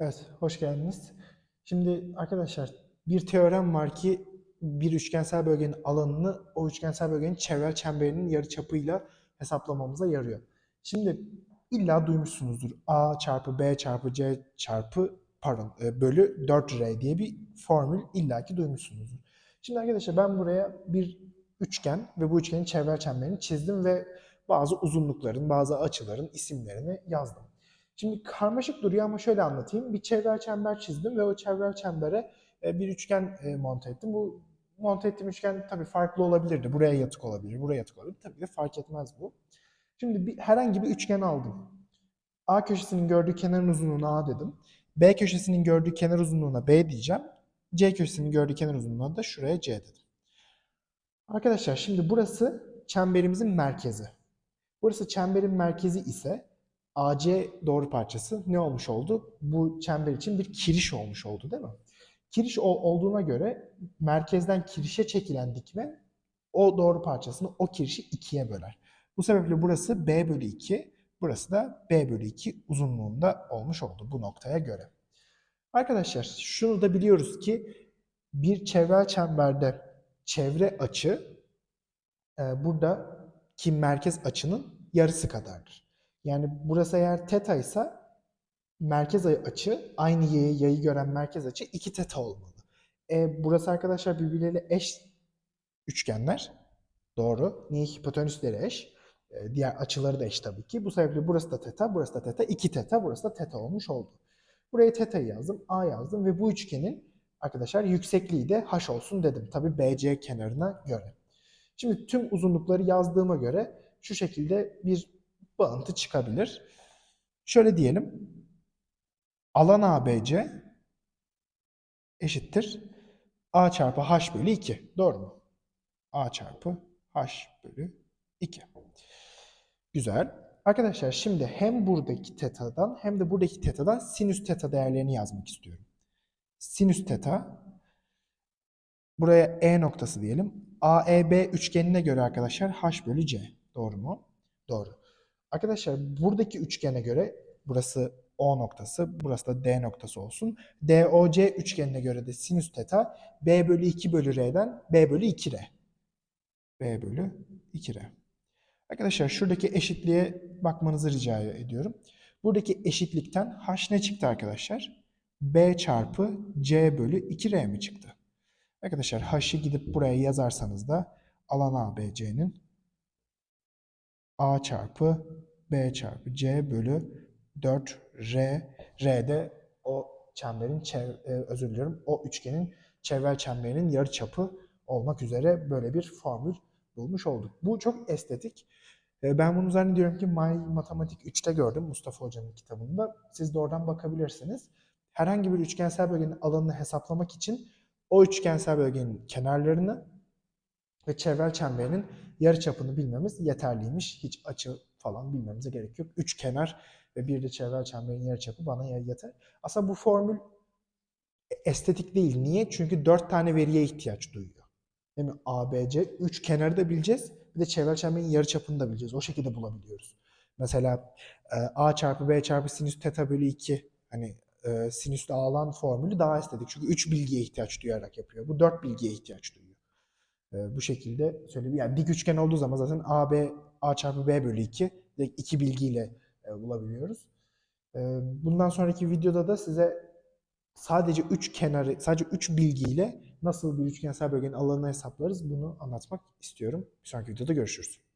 Evet, hoş geldiniz. Şimdi arkadaşlar bir teorem var ki bir üçgensel bölgenin alanını o üçgensel bölgenin çevrel çemberinin yarıçapıyla hesaplamamıza yarıyor. Şimdi illa duymuşsunuzdur. A çarpı B çarpı C çarpı pardon e, bölü 4R diye bir formül illaki duymuşsunuzdur. Şimdi arkadaşlar ben buraya bir üçgen ve bu üçgenin çevrel çemberini çizdim ve bazı uzunlukların, bazı açıların isimlerini yazdım. Şimdi karmaşık duruyor ama şöyle anlatayım. Bir çevrel çember çizdim ve o çevrel çembere e, bir üçgen e, monte ettim. Bu monte ettiğim üçgen tabii farklı olabilirdi. Buraya yatık olabilir, buraya yatık olabilir. Tabii de fark etmez bu. Şimdi bir, herhangi bir üçgen aldım. A köşesinin gördüğü kenarın uzunluğuna A dedim. B köşesinin gördüğü kenar uzunluğuna B diyeceğim. C köşesinin gördüğü kenar uzunluğuna da şuraya C dedim. Arkadaşlar şimdi burası çemberimizin merkezi. Burası çemberin merkezi ise AC doğru parçası ne olmuş oldu? Bu çember için bir kiriş olmuş oldu değil mi? Kiriş ol- olduğuna göre merkezden kirişe çekilen dikme o doğru parçasını o kirişi ikiye böler. Bu sebeple burası B bölü 2, burası da B bölü 2 uzunluğunda olmuş oldu bu noktaya göre. Arkadaşlar şunu da biliyoruz ki bir çevrel çemberde çevre açı e, burada ki merkez açının yarısı kadardır. Yani burası eğer teta ise merkez açı aynı yayı, yayı gören merkez açı 2 teta olmalı. E, burası arkadaşlar birbirleriyle eş üçgenler. Doğru. Niye hipotenüsleri eş? E, diğer açıları da eş tabii ki. Bu sebeple burası da teta, burası da teta, 2 teta, burası da teta olmuş oldu. Buraya teta'yı yazdım, A yazdım ve bu üçgenin arkadaşlar yüksekliği de h olsun dedim. Tabii BC kenarına göre. Şimdi tüm uzunlukları yazdığıma göre şu şekilde bir bağıntı çıkabilir. Şöyle diyelim. Alan ABC eşittir. A çarpı H bölü 2. Doğru mu? A çarpı H bölü 2. Güzel. Arkadaşlar şimdi hem buradaki tetadan hem de buradaki tetadan sinüs teta değerlerini yazmak istiyorum. Sinüs teta buraya E noktası diyelim. AEB üçgenine göre arkadaşlar H bölü C. Doğru mu? Doğru. Arkadaşlar buradaki üçgene göre burası O noktası, burası da D noktası olsun. DOC üçgenine göre de sinüs teta B bölü 2 bölü R'den B bölü 2R. B bölü 2R. Arkadaşlar şuradaki eşitliğe bakmanızı rica ediyorum. Buradaki eşitlikten H ne çıktı arkadaşlar? B çarpı C bölü 2R mi çıktı? Arkadaşlar H'ı gidip buraya yazarsanız da alan ABC'nin A çarpı B çarpı C bölü 4R. R de o çemberin, e, özür diliyorum, o üçgenin çevrel çemberinin yarıçapı olmak üzere böyle bir formül bulmuş olduk. Bu çok estetik. E, Ben bunu zannediyorum ki My Matematik 3'te gördüm Mustafa Hoca'nın kitabında. Siz de oradan bakabilirsiniz. Herhangi bir üçgensel bölgenin alanını hesaplamak için o üçgensel bölgenin kenarlarını ve çevrel çemberinin yarıçapını bilmemiz yeterliymiş. Hiç açı falan bilmemize gerek yok. Üç kenar ve bir de çevrel çemberin yarıçapı bana yeter. Aslında bu formül estetik değil. Niye? Çünkü dört tane veriye ihtiyaç duyuyor. Değil mi? A, B, C. Üç kenarı da bileceğiz. Bir de çevrel çemberin yarıçapını da bileceğiz. O şekilde bulabiliyoruz. Mesela e, A çarpı B çarpı sinüs teta bölü 2 hani e, sinüsle alan formülü daha estetik. Çünkü 3 bilgiye ihtiyaç duyarak yapıyor. Bu 4 bilgiye ihtiyaç duyuyor. E, bu şekilde söyleyeyim. Yani dik üçgen olduğu zaman zaten A, B, A çarpı B bölü 2 direkt iki bilgiyle e, bulabiliyoruz. E, bundan sonraki videoda da size sadece 3 kenarı, sadece 3 bilgiyle nasıl bir üçgensel bölgenin alanını hesaplarız bunu anlatmak istiyorum. Bir sonraki videoda görüşürüz.